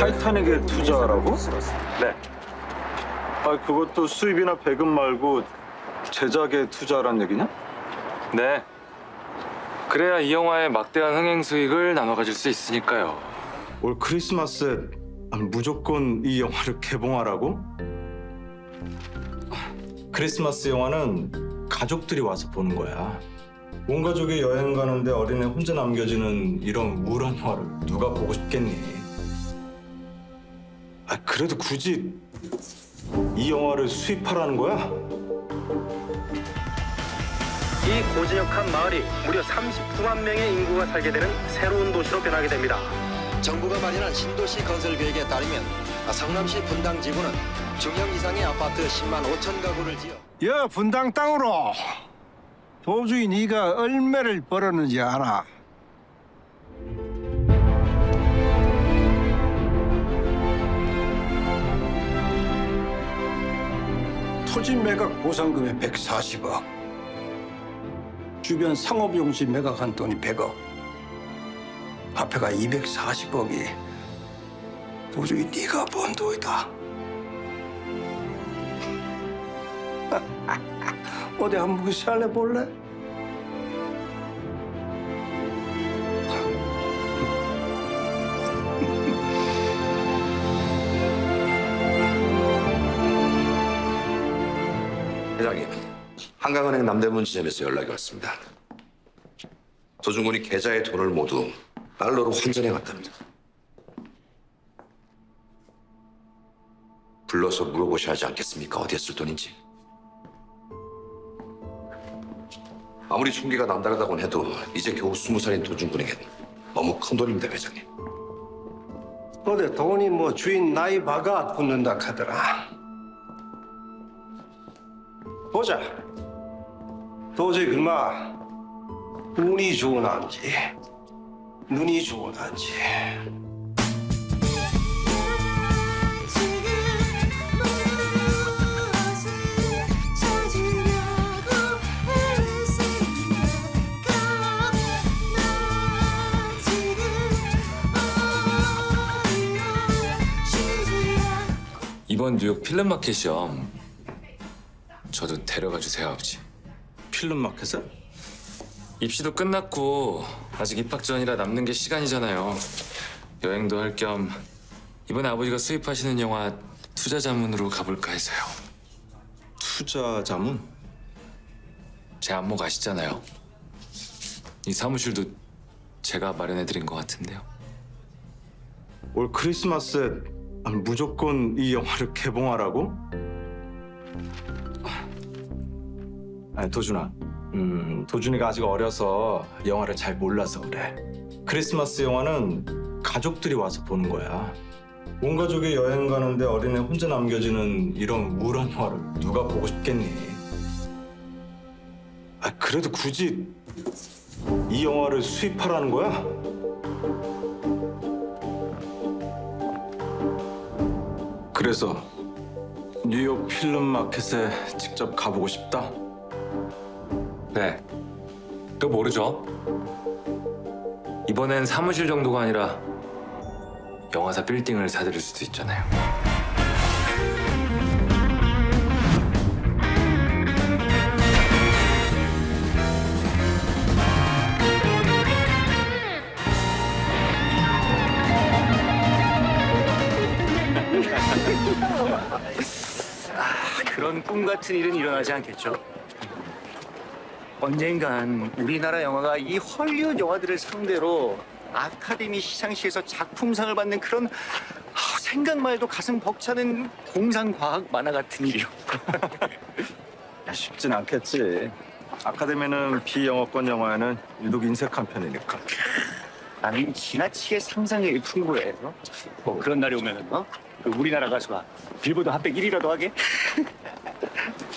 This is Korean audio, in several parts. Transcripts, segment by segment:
타이타닉에 투자하라고? 네. 아 그것도 수입이나 배급 말고 제작에 투자하란 얘기냐? 네. 그래야 이 영화의 막대한 흥행 수익을 나눠 가질 수 있으니까요. 올 크리스마스에 무조건 이 영화를 개봉하라고? 크리스마스 영화는 가족들이 와서 보는 거야. 온 가족이 여행 가는데 어린애 혼자 남겨지는 이런 우울한 영화를 누가 보고 싶겠니? 아 그래도 굳이 이 영화를 수입하라는 거야? 이 고진역한 마을이 무려 39만 명의 인구가 살게 되는 새로운 도시로 변하게 됩니다. 정부가 마련한 신도시 건설 계획에 따르면 성남시 분당 지구는 중형 이상의 아파트 10만 5천 가구를 지어 여 분당 땅으로 도저히 네가 얼마를 벌었는지 알아? 토지 매각 보상금이 140억. 주변 상업용지 매각한 돈이 100억. 화폐가 240억이. 도저히 네가 번 돈이다. 어디 한번 살래 볼래? 회장님, 한강은행 남대문 지점에서 연락이 왔습니다. 도중군이 계좌의 돈을 모두 달러로 환전해 갔답니다. 불러서 물어보셔야 하지 않겠습니까? 어디에 쓸 돈인지. 아무리 총기가 남다르다곤 해도 이제 겨우 스무 살인 도중군에겐 너무 큰 돈입니다, 회장님. 어디 돈이 뭐 주인 나이 바가 붙는다 카더라. 보자. 도저히 그마 운이 좋은 한지 눈이 좋은 한지. 이번 뉴욕 필름 마켓 시험 저도 데려가 주세요, 아버지. 필름 마켓에? 입시도 끝났고 아직 입학 전이라 남는 게 시간이잖아요. 여행도 할 겸 이번에 아버지가 수입하시는 영화 투자 자문으로 가볼까 해서요. 투자 자문? 제 안목 아시잖아요. 이 사무실도 제가 마련해드린 것 같은데요. 올 크리스마스에 무조건 이 영화를 개봉하라고? 아니 도준아, 음, 도준이가 아직 어려서 영화를 잘 몰라서 그래. 크리스마스 영화는 가족들이 와서 보는 거야. 온 가족이 여행 가는데 어린애 혼자 남겨지는 이런 우울한 영화를 누가 보고 싶겠니? 아 그래도 굳이 이 영화를 수입하라는 거야? 그래서 뉴욕 필름 마켓에 직접 가보고 싶다. 네. 또 모르죠. 이번엔 사무실 정도가 아니라 영화사 빌딩을 사드릴 수도 있잖아요. 그런 꿈 같은 일은 일어나지 않겠죠. 언젠간 우리나라 영화가 이 헐리우드 영화들을 상대로 아카데미 시상식에서 작품상을 받는 그런 아, 생각만 해도 가슴 벅차는 공상과학 만화 같은 일이요. 쉽진 않겠지. 아카데미는 비영어권 영화에는 유독 인색한 편이니까. 나는 지나치게 상상력이 풍부해서 뭐 그런 날이 오면은 어? 그 우리나라 가수가 빌보드 핫백 1위라도 하게?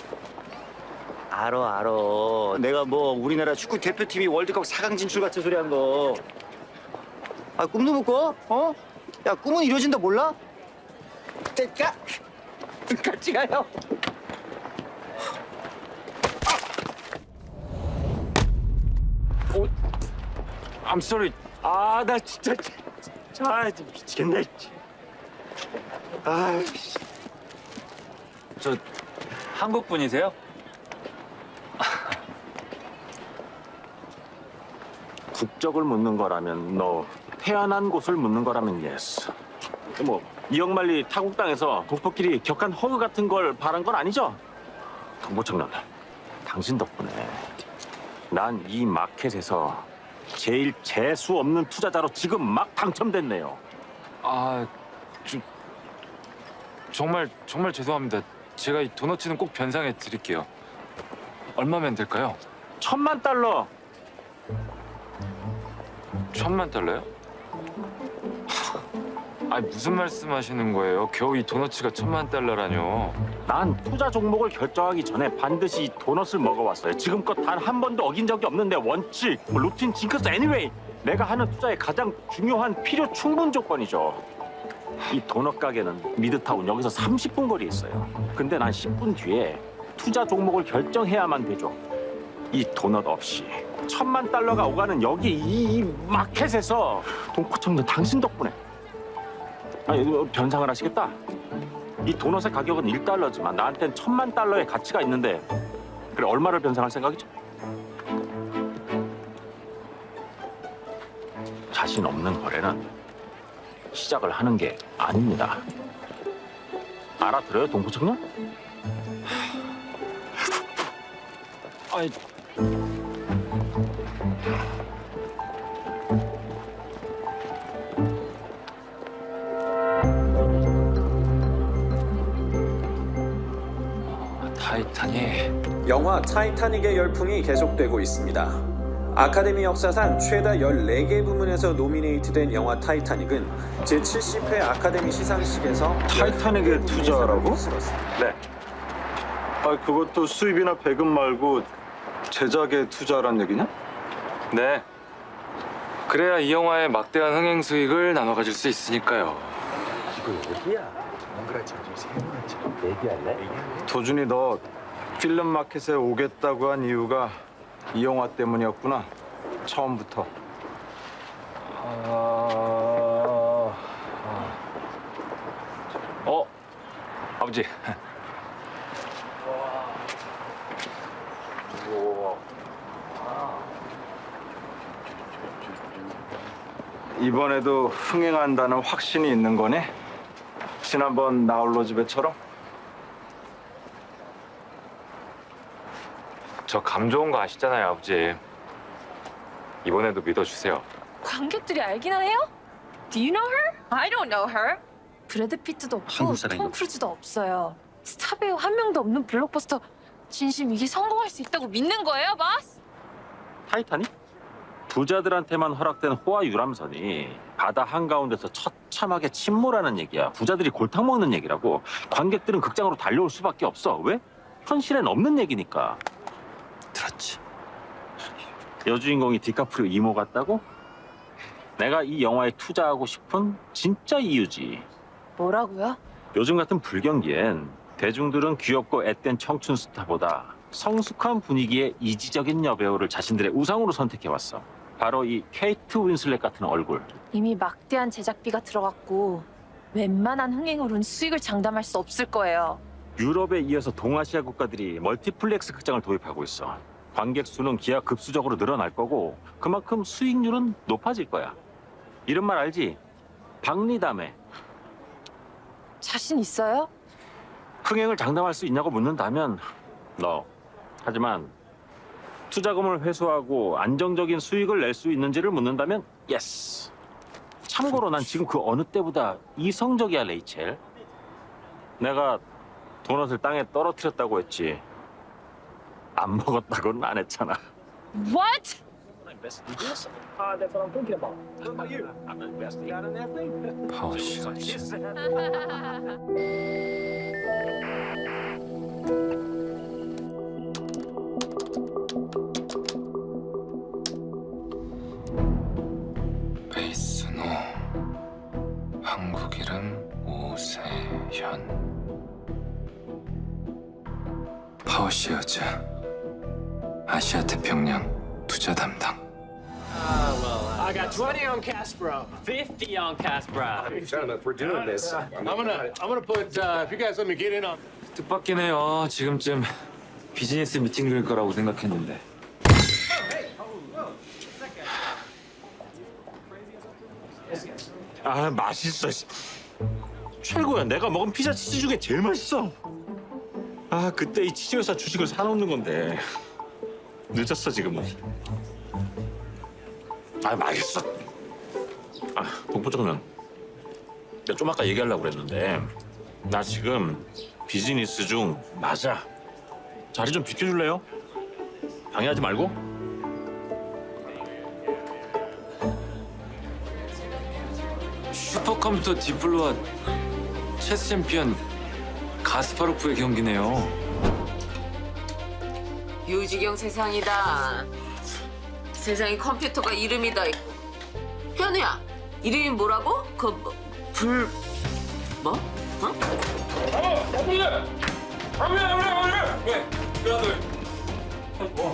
알어 알어 내가 뭐 우리나라 축구 대표팀이 월드컵 4강 진출 같은 소리 한 거. 아 꿈도 못 꿔? 어? 야 꿈은 이루어진다 몰라? 가 같이 가요. 어? I'm sorry. 아, 나 진짜 자, 미치겠네. 저 한국 분이세요? 국적을 묻는 거라면 너 태어난 곳을 묻는 거라면 예스. 뭐 이영만리 타국당에서 동포끼리 격한 허그 같은 걸 바란 건 아니죠? 동포청년, 당신 덕분에 난 이 마켓에서 제일 재수 없는 투자자로 지금 막 당첨됐네요. 아, 저, 정말 정말 죄송합니다. 제가 이 도너츠는 꼭 변상해 드릴게요. 얼마면 될까요? 천만 달러. 천만 달러요? 아, 무슨 말씀하시는 거예요? 겨우 이 도너츠가 천만 달러라뇨. 난 투자 종목을 결정하기 전에 반드시 이 도넛을 먹어왔어요. 지금껏 단 한 번도 어긴 적이 없는데 원칙, 뭐 루틴, 징크스, 애니웨이 내가 하는 투자의 가장 중요한 필요 충분 조건이죠. 이 도넛 가게는 미드타운 여기서 30분 거리에 있어요. 근데 난 10분 뒤에 투자 종목을 결정해야만 되죠. 이 도넛 없이 천만 달러가 오가는 여기 이, 이 마켓에서 동포청년 당신 덕분에 아니 변상을 하시겠다. 이 도넛의 가격은 1달러지만 나한텐 천만 달러의 가치가 있는데 그래 얼마를 변상할 생각이죠? 자신 없는 거래는 시작을 하는 게 아닙니다. 알아들어요, 동포청년? 아이, 타이탄이 영화 타이타닉의 열풍이 계속되고 있습니다. 아카데미 역사상 최다 14개 부문에서 노미네이트된 영화 타이타닉은 제70회 아카데미 시상식에서 타이타닉에 투자하라고? 었습니다 네. 아 그것도 수입이나 배급 말고 제작에 투자란 얘기냐? 네. 그래야 이 영화의 막대한 흥행 수익을 나눠 가질 수 있으니까요. 도준이 너 필름 마켓에 오겠다고 한 이유가 이 영화 때문이었구나. 처음부터. 아... 어, 아버지. 이번에도 흥행한다는 확신이 있는 거네? 지난번 나홀로 집에처럼? 저 감 좋은 거 아시잖아요, 아버지. 이번에도 믿어주세요. 관객들이 알기나 해요? Do you know her? I don't know her. 브래드 피트도 없고 톰 크루즈도 없어요. 스타 배우 한 명도 없는 블록버스터. 진심 이게 성공할 수 있다고 믿는 거예요, 바스? 타이타닉? 부자들한테만 허락된 호화 유람선이 바다 한가운데서 처참하게 침몰하는 얘기야. 부자들이 골탕 먹는 얘기라고. 관객들은 극장으로 달려올 수밖에 없어. 왜? 현실엔 없는 얘기니까. 들었지. 여주인공이 디카프리오 이모 같다고? 내가 이 영화에 투자하고 싶은 진짜 이유지. 뭐라고요? 요즘 같은 불경기엔 대중들은 귀엽고 앳된 청춘 스타보다 성숙한 분위기의 이지적인 여배우를 자신들의 우상으로 선택해왔어. 바로 이 케이트 윈슬렛 같은 얼굴. 이미 막대한 제작비가 들어갔고 웬만한 흥행으로는 수익을 장담할 수 없을 거예요. 유럽에 이어서 동아시아 국가들이 멀티플렉스 극장을 도입하고 있어. 관객 수는 기하급수적으로 늘어날 거고 그만큼 수익률은 높아질 거야. 이런 말 알지? 박리담에 자신 있어요? 흥행을 장담할 수 있냐고 묻는다면 너. 하지만 투자금을 회수하고 안정적인 수익을 낼 수 있는지를 묻는다면 예스. 참고로 난 지금 그 어느 때보다 이성적이야 레이첼. 내가 도넛을 땅에 떨어뜨렸다고 했지. 안 먹었다고는 안 했잖아. What? 파워씨 같이. 베 오세현 파워시어즈 아시아 태평양 투자 담당 I got 20 on Caspro, 50 on Caspro. Gentlemen, we're doing this. I'm gonna, I'm gonna put, uh, if you guys let me get in on. 뜻밖긴 해요. 지금쯤 비즈니스 미팅 중일 거라고 생각했는데. 아 맛있어. 씨. 최고야. 내가 먹은 피자 치즈 중에 제일 맛있어. 아 그때 이 치즈 회사 주식을 사놓는 건데 늦었어 지금은. 아 맛있어. 아 동포정면. 내가 좀 아까 얘기하려고 그랬는데 나 지금 비즈니스 중 맞아. 자리 좀 비켜줄래요? 방해하지 말고. 슈퍼컴퓨터 딥블루와 체스 챔피언 가스파로프의 경기네요. 유지경 세상이다. 세상에 컴퓨터가 이름이 다 있고. 현우야, 이름이 뭐라고? 그 뭐, 불... 뭐? 어?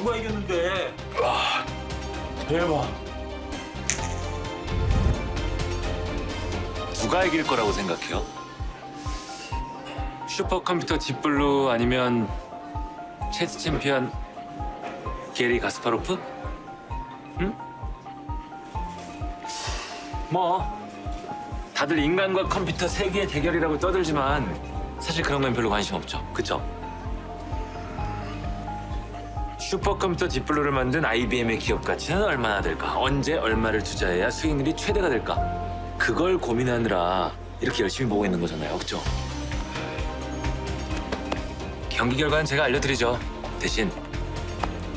누가 이겼는데? 와 대박. 누가 이길 거라고 생각해요? 슈퍼컴퓨터 딥블루 아니면 체스 챔피언 게리 가스파로프? 응? 뭐 다들 인간과 컴퓨터 세계의 대결이라고 떠들지만 사실 그런 건 별로 관심 없죠. 그쵸? 슈퍼컴퓨터 딥블루를 만든 IBM의 기업 가치는 얼마나 될까? 언제 얼마를 투자해야 수익률이 최대가 될까? 그걸 고민하느라 이렇게 열심히 보고 있는 거잖아요. 그죠? 경기 결과는 제가 알려드리죠. 대신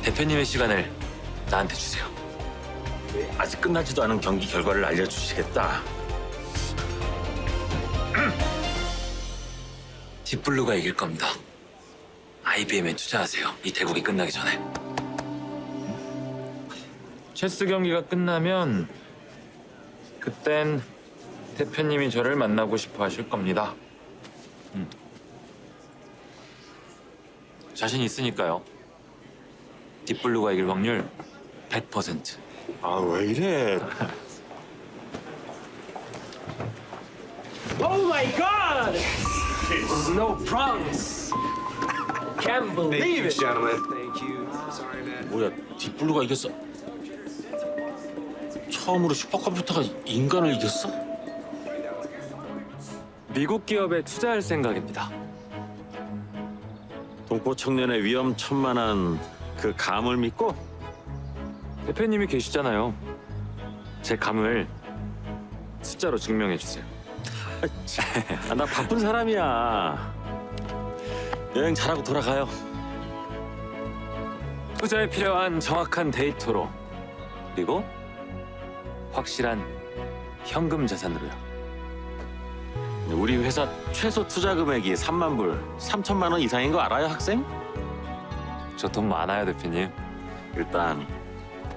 대표님의 시간을 나한테 주세요. 아직 끝나지도 않은 경기 결과를 알려주시겠다. 딥블루가 이길 겁니다. IBM에 투자하세요. 이 대국이 끝나기 전에. 체스 경기가 끝나면 그땐 대표님이 저를 만나고 싶어 하실 겁니다. 음. 자신 있으니까요. 딥블루가 이길 확률 100%. 아 왜 이래? Oh my God! No problems. Can't believe it. Gentlemen. 뭐야 딥블루가 이겼어? 처음으로 슈퍼컴퓨터가 인간을 이겼어? 미국 기업에 투자할 생각입니다. 동포 청년의 위험천만한 그 감을 믿고 대표님이 계시잖아요. 제 감을 숫자로 증명해 주세요. 아, 나 바쁜 사람이야. 여행 잘하고 돌아가요. 투자에 필요한 정확한 데이터로 그리고 확실한 현금 자산으로요. 우리 회사 최소 투자 금액이 3만 불, 3천만 원 이상인 거 알아요, 학생? 저 돈 많아요, 대표님. 일단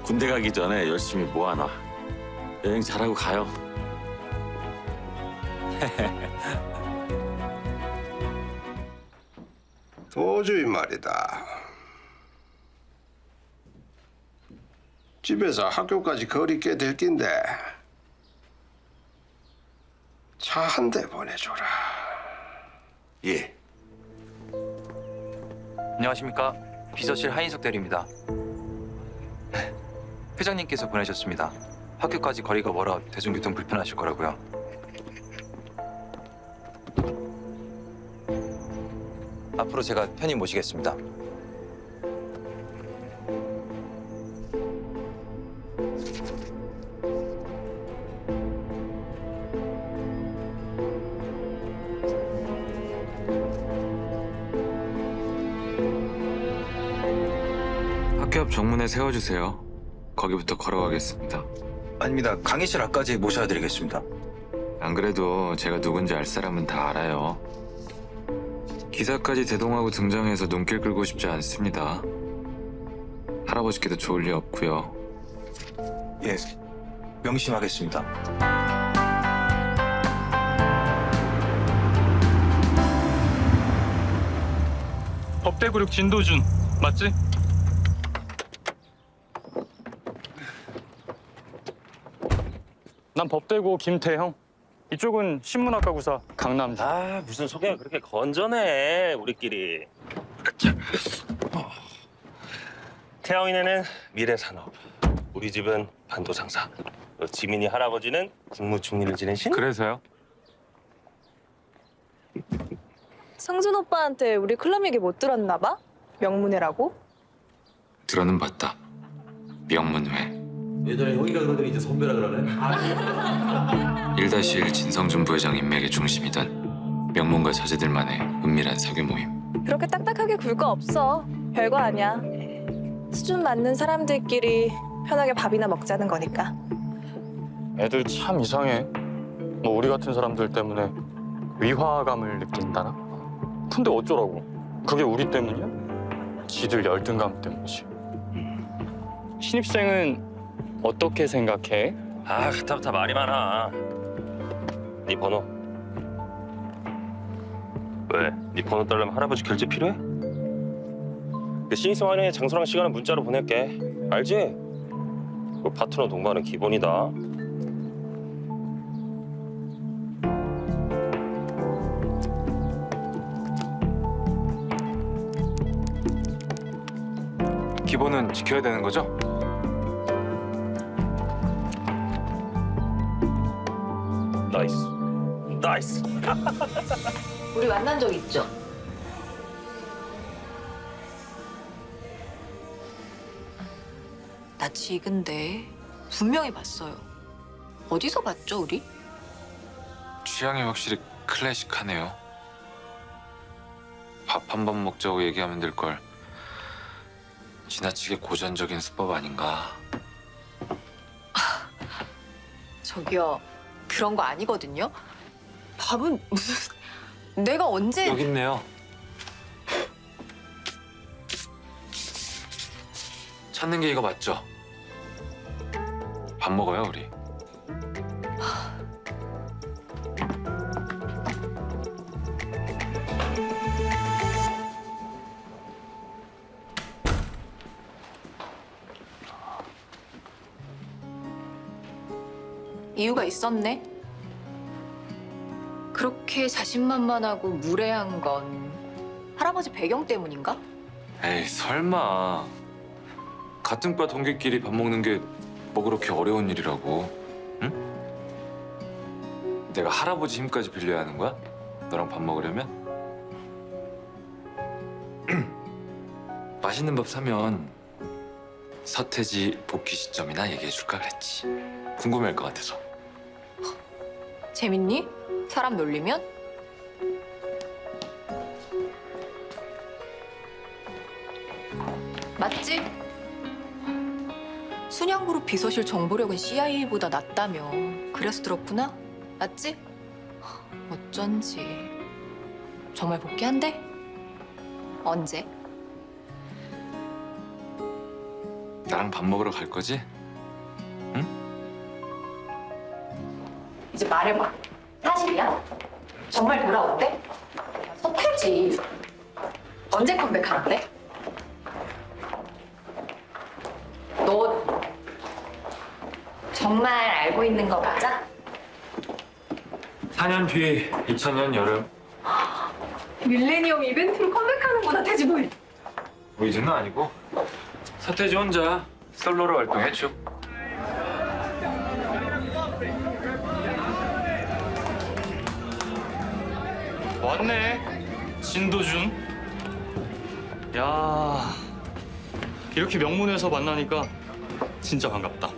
군대 가기 전에 열심히 모아놔. 여행 잘하고 가요. 도저히 말이다. 집에서 학교까지 거리 꽤 될 낀데 차한대 보내줘라. 예. 안녕하십니까 비서실 한인석 대리입니다. 회장님께서 보내셨습니다. 학교까지 거리가 멀어 대중교통 불편하실 거라고요. 앞으로 제가 편히 모시겠습니다. 앞 정문에 세워주세요. 거기부터 걸어가겠습니다. 아닙니다. 강의실 앞까지 모셔드리겠습니다. 안 그래도 제가 누군지 알 사람은 다 알아요. 기사까지 대동하고 등장해서 눈길 끌고 싶지 않습니다. 할아버지께도 좋을 리 없고요. 예, 명심하겠습니다. 법대구륙 진도준 맞지? 난 법대고 김태형. 이쪽은 신문학과 구사 강남주. 아 무슨 소개가 그렇게 건전해 우리끼리. 태영이네는 미래산업. 우리 집은 반도상사. 어, 지민이 할아버지는 국무총리를 지내신. 그래서요? 상준 오빠한테 우리 클럽 얘기 못 들었나 봐? 명문회라고? 들어는 봤다. 명문회. 예전에 형이라 그러더니 이제 선배라 그러네. 1-1 진성준 부회장 인맥의 중심이던 명문가 자제들만의 은밀한 사교 모임. 그렇게 딱딱하게 굴 거 없어. 별거 아니야. 수준 맞는 사람들끼리 편하게 밥이나 먹자는 거니까. 애들 참 이상해. 뭐 우리 같은 사람들 때문에 위화감을 느낀다나? 근데 어쩌라고? 그게 우리 때문이야? 지들 열등감 때문이지. 신입생은 어떻게 생각해? 아 그타부터 말이 많아. 네 번호. 왜? 네 번호 따려면 할아버지 결제 필요해? 그 신입생 환영회 장소랑 시간은 문자로 보낼게. 알지? 그 파트너 동반은 기본이다. 기본은 지켜야 되는 거죠? 나이스. 나이스. 우리 만난 적 있죠? 나 지근데 분명히 봤어요. 어디서 봤죠, 우리? 취향이 확실히 클래식하네요. 밥 한 번 먹자고 얘기하면 될 걸. 지나치게 고전적인 수법 아닌가. 저기요, 그런 거 아니거든요. 밥은 무슨... 내가 언제... 여기 있네요. 찾는 게 이거 맞죠? 밥 먹어요 우리. 이유가 있었네. 그렇게 자신만만하고 무례한 건 할아버지 배경 때문인가? 에이 설마. 같은 과 동기끼리 밥 먹는 게 뭐 그렇게 어려운 일이라고? 응? 내가 할아버지 힘까지 빌려야 하는 거야? 너랑 밥 먹으려면? 맛있는 밥 사면 서태지 복귀 시점이나 얘기해 줄까 그랬지. 궁금할 것 같아서. 재밌니? 사람 놀리면? 맞지? 순양그룹 비서실 정보력은 CIA보다 낫다며. 그래서 들었구나? 맞지? 어쩐지. 정말 복귀한대? 언제? 나랑 밥 먹으러 갈 거지? 이제 말해봐. 사실이야? 정말 돌아온대? 서태지. 언제 컴백하는데? 너 정말 알고 있는 거 맞아? 4년 뒤 2000년 여름. 밀레니엄 이벤트로 컴백하는구나, 태지보이. 보이즈는 아니고 서태지 혼자 솔로로 활동했죠. 왔네. 진도준. 야, 이렇게 명문에서 만나니까 진짜 반갑다.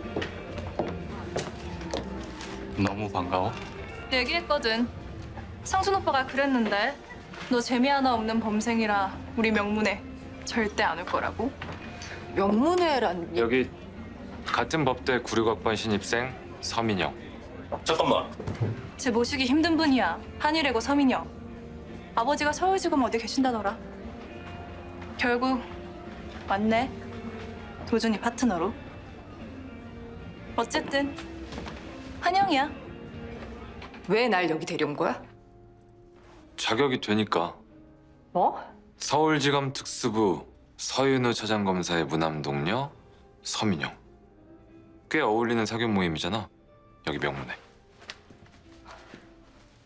너무 반가워. 얘기했거든. 상순 오빠가 그랬는데 너 재미 하나 없는 범생이라 우리 명문회 절대 안 올 거라고. 명문회란 여기 같은 법대 96학번 신입생 서민영. 잠깐만. 제 모시기 힘든 분이야. 한일외고 서민영. 아버지가 서울지검 어디 계신다더라. 결국 왔네. 도준이 파트너로. 어쨌든 환영이야. 왜 날 여기 데려온 거야? 자격이 되니까 뭐? 서울지검 특수부 서윤우 차장검사의 무남 동료 서민영. 꽤 어울리는 사교 모임이잖아. 여기 명문에.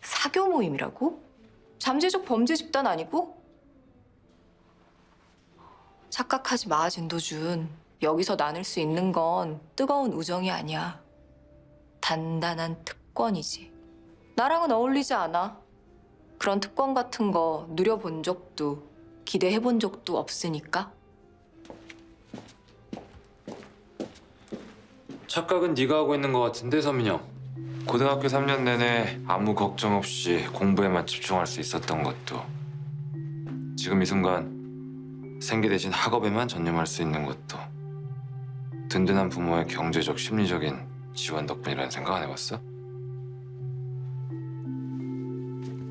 사교 모임이라고? 잠재적 범죄 집단 아니고? 착각하지 마, 진도준. 여기서 나눌 수 있는 건 뜨거운 우정이 아니야. 단단한 특권이지. 나랑은 어울리지 않아. 그런 특권 같은 거 누려본 적도 기대해 본 적도 없으니까. 착각은 네가 하고 있는 것 같은데 서민이 형. 고등학교 3년 내내 아무 걱정 없이 공부에만 집중할 수 있었던 것도 지금 이 순간 생계 대신 학업에만 전념할 수 있는 것도 든든한 부모의 경제적 심리적인 지원 덕분이라는 생각 안 해봤어?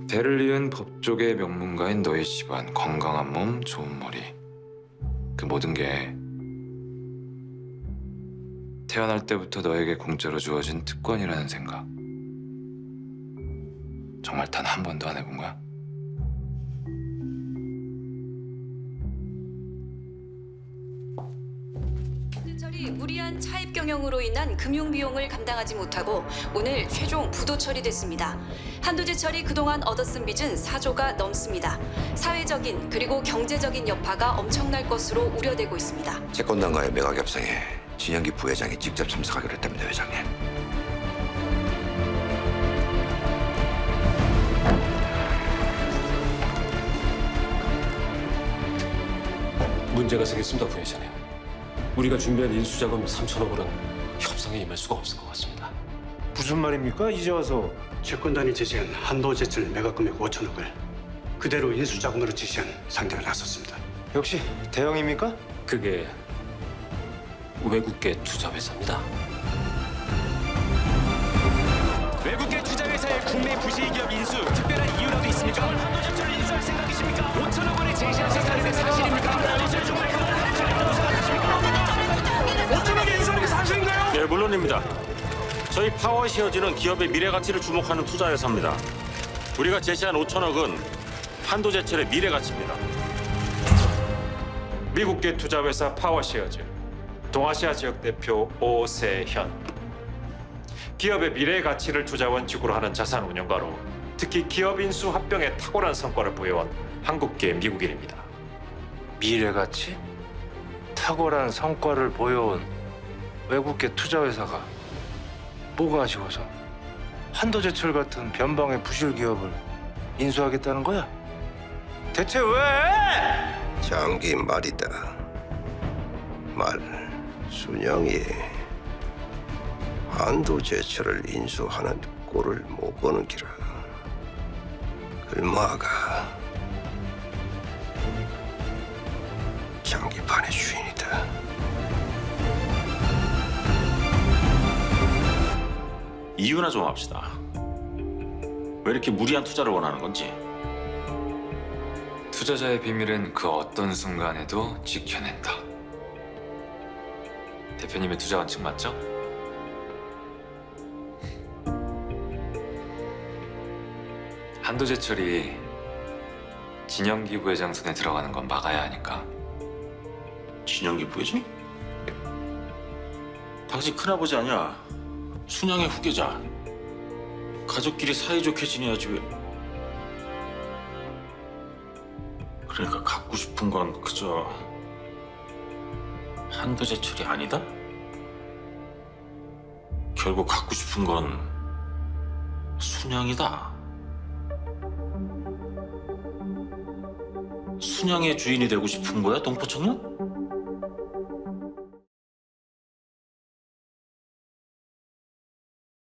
대를 이은 법조계 명문가인 너희 집안 건강한 몸 좋은 머리 그 모든 게 태어날 때부터 너에게 공짜로 주어진 특권이라는 생각. 정말 단 한 번도 안 해본 거야? 무리한 차입 경영으로 인한 금융 비용을 감당하지 못하고 오늘 최종 부도 처리됐습니다. 한도제철이 그동안 얻어쓴 빚은 4조가 넘습니다. 사회적인 그리고 경제적인 여파가 엄청날 것으로 우려되고 있습니다. 채권단과의 매각 협상에 진영기 부회장이 직접 참석하기로 했답니다, 회장님. 문제가 생겼습니다, 부회장님. 우리가 준비한 인수자금 3천억 원은 협상에 임할 수가 없을 것 같습니다. 무슨 말입니까? 이제 와서 채권단이 제시한 한도제철 매각 금액 5천억을 그대로 인수자금으로 지시한 상대가 나섰습니다. 역시 대형입니까? 그게 외국계 투자회사입니다. 외국계 투자회사의 국내 부실기업 인수 특별한 이유라도 있습니까? 한도제철을 인수할 생각이십니까? 5천억 원을 제시하셨다는 게 사실입니까? 5천억의 인수하는 게 사실인가요? 네, 물론입니다. 저희 파워시어즈는 기업의 미래 가치를 주목하는 투자회사입니다. 우리가 제시한 5천억은 한도제철의 미래 가치입니다. 미국계 투자회사 파워시어즈 동아시아 지역 대표 오세현 기업의 미래 가치를 투자원 직구로 하는 자산 운용가로 특히 기업 인수 합병에 탁월한 성과를 보여온 한국계 미국인입니다. 미래가치? 탁월한 성과를 보여온 외국계 투자회사가 뭐가 아쉬워서 한도제철 같은 변방의 부실 기업을 인수하겠다는 거야? 대체 왜? 장기 말이다. 말 순영이 한도제철을 인수하는 꼴을 못 보는 기라. 글마가 장기판의 주인이다. 이유나 좀 합시다. 왜 이렇게 무리한 투자를 원하는 건지. 투자자의 비밀은 그 어떤 순간에도 지켜낸다. 대표님의 투자 원칙 맞죠? 한도제철이 진영기 부회장 손에 들어가는 건 막아야 하니까. 진영기 부회장? 당신 큰아버지 아니야. 순양의 후계자. 가족끼리 사이좋게 지내야지 왜. 그러니까 갖고 싶은 건 그저 한도제철이 아니다? 결국 갖고 싶은 건 순양이다. 순양의 주인이 되고 싶은 거야, 동포청년?